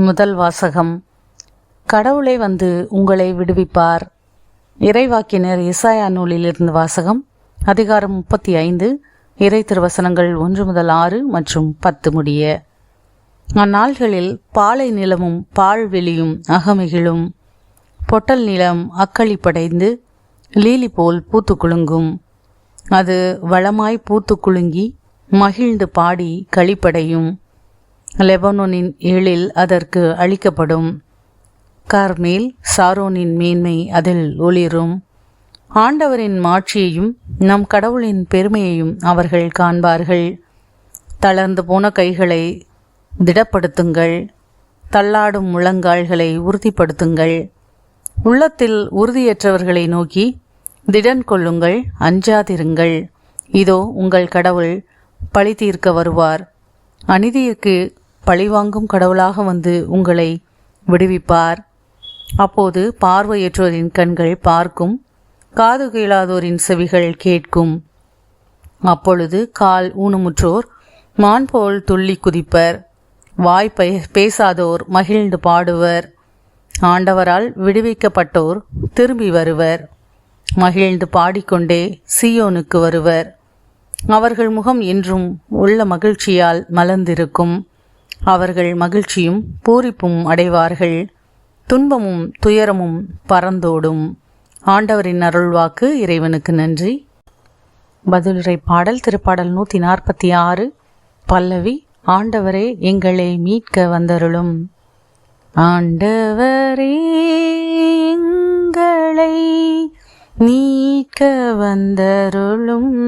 முதல் வாசகம். கடவுளை வந்து உங்களை விடுவிப்பார். இறைவாக்கினர் இசாயா நூலிலிருந்து வாசகம் அதிகாரம் முப்பத்தி ஐந்து இறை திருவசனங்கள் ஒன்று முதல் ஆறு மற்றும் பத்து முடிய. அந்நாள்களில் பாலை நிலமும் பால்வெளியும் அகமிகிழும். பொட்டல் நிலம் அக்களிப்படைந்து லீலி போல் பூத்து குலுங்கும். அது வளமாய் பூத்து குலுங்கி மகிழ்ந்து பாடி களிப்படையும். லெபனோனின் ஏழில் அதற்கு அளிக்கப்படும். கார்மேல் சாரோனின் மேன்மை அதில் ஒளிரும். ஆண்டவரின் மாட்சியையும் நம் கடவுளின் பெருமையையும் அவர்கள் காண்பார்கள். தளர்ந்து போன கைகளை திடப்படுத்துங்கள். தள்ளாடும் முழங்கால்களை உறுதிப்படுத்துங்கள். உள்ளத்தில் உறுதியற்றவர்களை நோக்கி திடன் கொள்ளுங்கள் அஞ்சாதிருங்கள். இதோ உங்கள் கடவுள் பழி தீர்க்க வருவார். அநீதிக்கு பழிவாங்கும் கடவுளாக வந்து உங்களை விடுவிப்பார். அப்போது பார்வையற்றோரின் கண்கள் பார்க்கும் காது கேளாதோரின் செவிகள் கேட்கும். அப்பொழுது கால் ஊனமுற்றோர் மான் போல் துள்ளி குதிப்பர். வாய் பேசாதோர் மகிழ்ந்து பாடுவர். ஆண்டவரால் விடுவிக்கப்பட்டோர் திரும்பி வருவர். மகிழ்ந்து பாடிக்கொண்டே சியோனுக்கு வருவர். அவர்கள் முகம் என்றும் உள்ள மகிழ்ச்சியால் மலர்ந்திருக்கும். அவர்கள் மகிழ்ச்சியும் பூரிப்பும் அடைவார்கள். துன்பமும் துயரமும் பறந்தோடும். ஆண்டவரின் அருள்வாக்கு இறைவனுக்கு நன்றி. பதிலுரை பாடல் திருப்பாடல் நூற்றி நாற்பத்தி ஆறு. பல்லவி ஆண்டவரே எங்களை மீட்க வந்தருளும். ஆண்டவரே எங்களை மீட்க வந்தருளும்.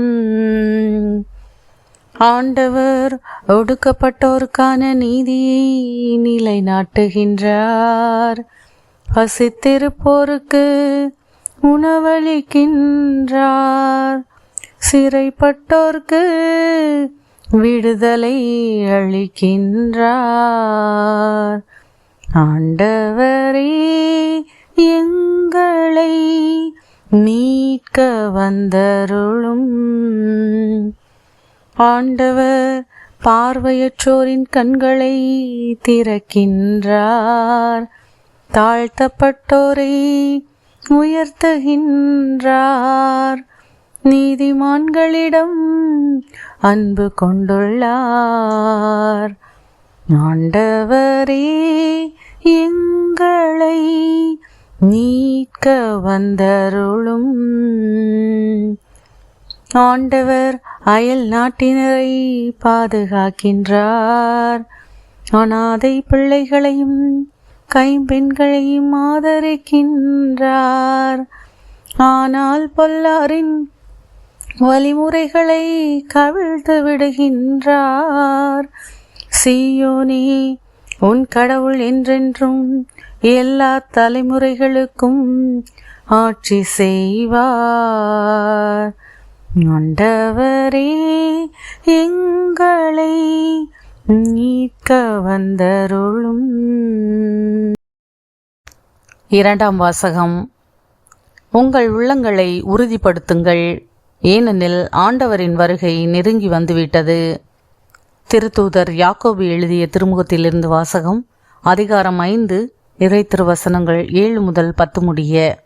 ஆண்டவர் ஒடுக்கப்பட்டோருக்கான நீதியை நிலைநாட்டுகின்றார். பசித்திருப்போருக்கு உணவளிக்கின்றார். சிறைப்பட்டோர்க்கு விடுதலை அளிக்கின்றார். ஆண்டவரே எங்களை மீட்க வந்தருளும். ஆண்டவர் பார்வையற்றோரின் கண்களை திறக்கின்றார். தாழ்த்தப்பட்டோரை உயர்த்துகின்றார். நீதிமான்களிடம் அன்பு கொண்டுள்ளார். ஆண்டவரே எங்களை மீட்க வந்தருளும். ஆண்டவர் அயல் நாட்டினரை பாதுகாக்கின்றார். அனாதை பிள்ளைகளையும் கைம்பெண்களையும் ஆதரிக்கின்றார். ஆனால் பொல்லாரின் வழிமுறைகளை கவிழ்த்து விடுகின்றார். சீயோனே உன் கடவுள் என்றென்றும் எல்லா தலைமுறைகளுக்கும் ஆட்சி செய்வார். ஆண்டவரே எங்களை நீக்க வந்தருளும். இரண்டாம் வாசகம். உங்கள் உள்ளங்களை உறுதிப்படுத்துங்கள். ஏனெனில் ஆண்டவரின் வருகை நெருங்கி வந்துவிட்டது. திருத்தூதர் யாக்கோபு எழுதிய திருமுகத்திலிருந்து வாசகம் அதிகாரம் ஐந்து இறை திருவசனங்கள் ஏழு முதல் பத்து முடிய.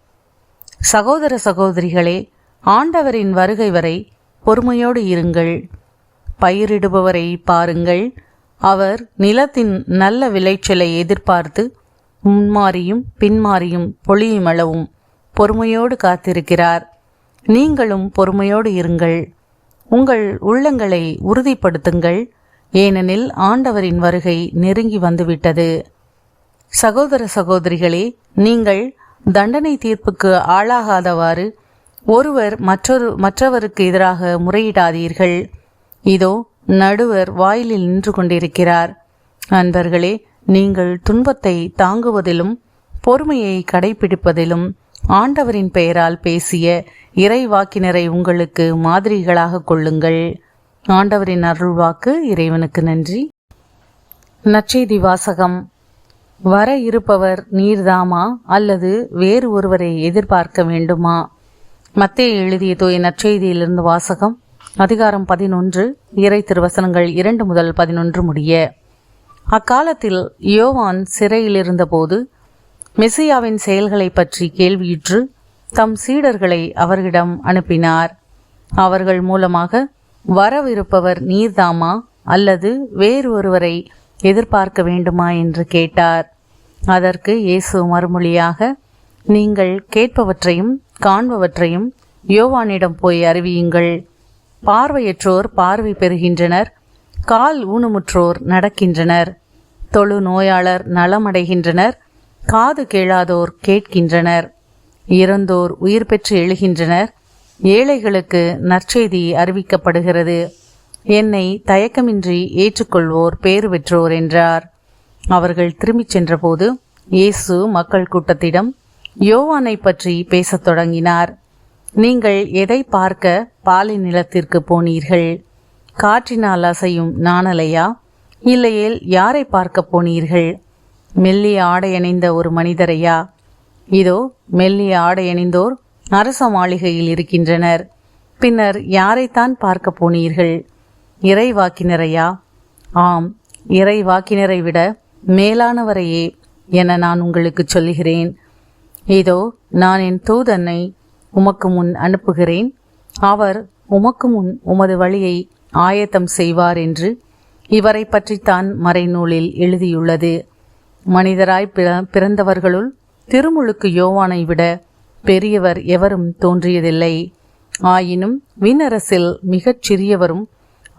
சகோதர சகோதரிகளே ஆண்டவரின் வருகை வரை பொறுமையோடு இருங்கள். பயிரிடுபவரை பாருங்கள். அவர் நிலத்தின் நல்ல விளைச்சலை எதிர்பார்த்து முன்மாறியும் பின்மாறியும் பொழியுமளவும் பொறுமையோடு காத்திருக்கிறார். நீங்களும் பொறுமையோடு இருங்கள். உங்கள் உள்ளங்களை உறுதிப்படுத்துங்கள். ஏனெனில் ஆண்டவரின் வருகை நெருங்கி வந்துவிட்டது. சகோதர சகோதரிகளே நீங்கள் தண்டனை தீர்ப்புக்கு ஆளாகாதவாறு ஒருவர் மற்றொரு மற்றவருக்கு எதிராக முறையிடாதீர்கள். இதோ நடுவர் வாயிலில் நின்று கொண்டிருக்கிறார். அன்பர்களே நீங்கள் துன்பத்தை தாங்குவதிலும் பொறுமையை கடைபிடிப்பதிலும் ஆண்டவரின் பெயரால் பேசிய இறைவாக்கினரை உங்களுக்கு மாதிரிகளாக கொள்ளுங்கள். ஆண்டவரின் அருள்வாக்கு இறைவனுக்கு நன்றி. நற்செய்தி வாசகம். வர இருப்பவர் நீர்தாமா அல்லது வேறு ஒருவரை எதிர்பார்க்க வேண்டுமா? மத்திய எழுதிய தூய நற்செய்தியிலிருந்து வாசகம் அதிகாரம் பதினொன்று இறை திருவசனங்கள் இரண்டு முதல் பதினொன்று முடிய. அக்காலத்தில் யோவான் சிறையில் இருந்தபோது மெசியாவின் செயல்களை பற்றி கேள்வியுற்று தம் சீடர்களை அவர்களிடம் அனுப்பினார். அவர்கள் மூலமாக வரவிருப்பவர் நீர்தாமா அல்லது வேறு ஒருவரை எதிர்பார்க்க வேண்டுமா என்று கேட்டார். அதற்கு இயேசு மறுமொழியாக நீங்கள் கேட்பவற்றையும் காண்பவற்றையும் யோவானிடம் போய் அறிவியுங்கள். பார்வையற்றோர் பார்வை பெறுகின்றனர் கால் ஊனமுற்றோர் நடக்கின்றனர். தொழு நோயாளர் நலமடைகின்றனர் காது கேளாதோர் கேட்கின்றனர். இறந்தோர் உயிர் பெற்று எழுகின்றனர் ஏழைகளுக்கு நற்செய்தி அறிவிக்கப்படுகிறது. என்னை தயக்கமின்றி ஏற்றுக்கொள்வோர் பேறு பெற்றோர் என்றார். அவர்கள் திரும்பிச் சென்றபோது இயேசு மக்கள் கூட்டத்திடம் யோவானை பற்றி பேசத் தொடங்கினார். நீங்கள் எதை பார்க்க பாலை நிலத்திற்கு போனீர்கள்? காற்றினால் அசையும் நாணலையா? இல்லையேல் யாரை பார்க்க போனீர்கள்? மெல்லிய ஆடை அணிந்த ஒரு மனிதரையா? இதோ மெல்லிய ஆடை அணிந்தோர் அரச மாளிகையில் இருக்கின்றனர். பின்னர் யாரைத்தான் பார்க்க போனீர்கள்? இறைவாக்கினரையா? ஆம் இறைவாக்கினரை விட மேலானவரையே என நான் உங்களுக்கு சொல்லுகிறேன். இதோ நான் என் தூதனை உமக்கு முன் அனுப்புகிறேன். அவர் உமக்கு முன் உமது வழியை ஆயத்தம் செய்வார் என்று இவரை பற்றித்தான் மறைநூலில் எழுதியுள்ளது. மனிதராய் பிறந்தவர்களுள் திருமுழுக்கு யோவானை விட பெரியவர் எவரும் தோன்றியதில்லை. ஆயினும் விண்ணரசில் மிகச் சிறியவரும்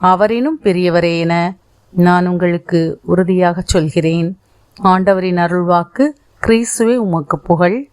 அவரினும் பெரியவரே என நான் உங்களுக்கு உறுதியாகச் சொல்கிறேன். ஆண்டவரின் அருள்வாக்கு கிறிஸ்துவே உமக்கு புகழ்.